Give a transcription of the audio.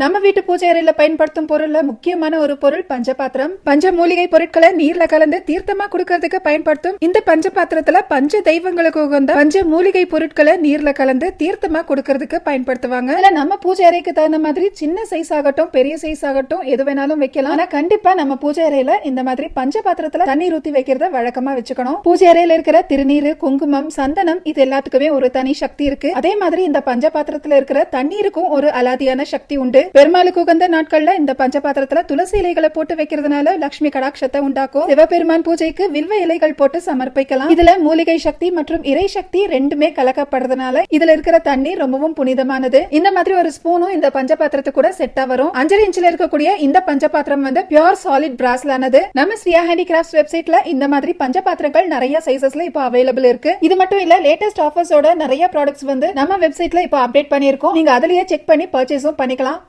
நம்ம வீட்டு பூஜை அறையில பயன்படுத்தும் பொருள்ல முக்கியமான ஒரு பொருள் பஞ்சபாத்திரம். பஞ்ச மூலிகை பொருட்களை நீர்ல கலந்து தீர்த்தமா குடுக்கறதுக்கு பயன்படுத்தும். இந்த பஞ்ச பாத்திரத்துல பஞ்ச தெய்வங்களுக்கு உகந்த பஞ்ச மூலிகை பொருட்களை நீர்ல கலந்து தீர்த்தமா குடுக்கறதுக்கு பயன்படுத்துவாங்க. இல்ல நம்ம பூஜை அறைக்கு தகுந்த மாதிரி சின்ன சைஸ் ஆகட்டும் பெரிய சைஸ் ஆகட்டும் எது வேணாலும் வைக்கலாம். ஆனா கண்டிப்பா நம்ம பூஜை அறையில இந்த மாதிரி பஞ்ச பாத்திரத்துல தண்ணீர் ஊத்தி வைக்கிறத வழக்கமா வச்சுக்கணும். பூஜை அறையில இருக்கிற திருநீர் குங்குமம் சந்தனம் இது எல்லாத்துக்குமே ஒரு தனி சக்தி இருக்கு. அதே மாதிரி இந்த பஞ்ச பாத்திரத்துல இருக்கிற தண்ணீருக்கும் ஒரு அலாதியான சக்தி உண்டு. பெருமாளுக்கு உகந்த நாட்கள்ல இந்த பஞ்சபாத்திரத்துல துளசி இலைகளை போட்டு வைக்கிறதுனால லட்சுமி கடாட்சத்தை உண்டாக்கும். சிவபெருமான் பூஜைக்கு வில்வ இலைகள் போட்டு சமர்ப்பிக்கலாம். இதுல மூலிகை சக்தி மற்றும் இறை சக்தி ரெண்டுமே கலக்கப்படுறதுனால இதுல இருக்கிற தண்ணீர் ரொம்பவும் புனிதமானது. இந்த மாதிரி ஒரு ஸ்பூனும் இந்த பஞ்ச பாத்திரத்து கூட செட்டா வரும். அஞ்சரை இன்ச்சில் இருக்கக்கூடிய இந்த பஞ்ச பாத்திரம் வந்து பியூர் சாலிட் பிராஸ்லானது நம்ம ஸ்ரீயா ஹேண்டிகிராஃப்ட் வெப்சைட்ல இந்த மாதிரி பஞ்ச பாத்திரங்கள் நிறைய சைசஸ்ல இப்போ அவைலபிள் இருக்கு. இது மட்டும் இல்ல லேட்டஸ்ட் ஆஃபர்ஸோட நிறைய ப்ராடக்ட்ஸ் வந்து நம்ம வெப்சைட்ல இப்போ அப்டேட் பண்ணிருக்கோம் நீங்க அதுலயே செக் பண்ணி பர்ச்சேஸும் பண்ணிக்கலாம்.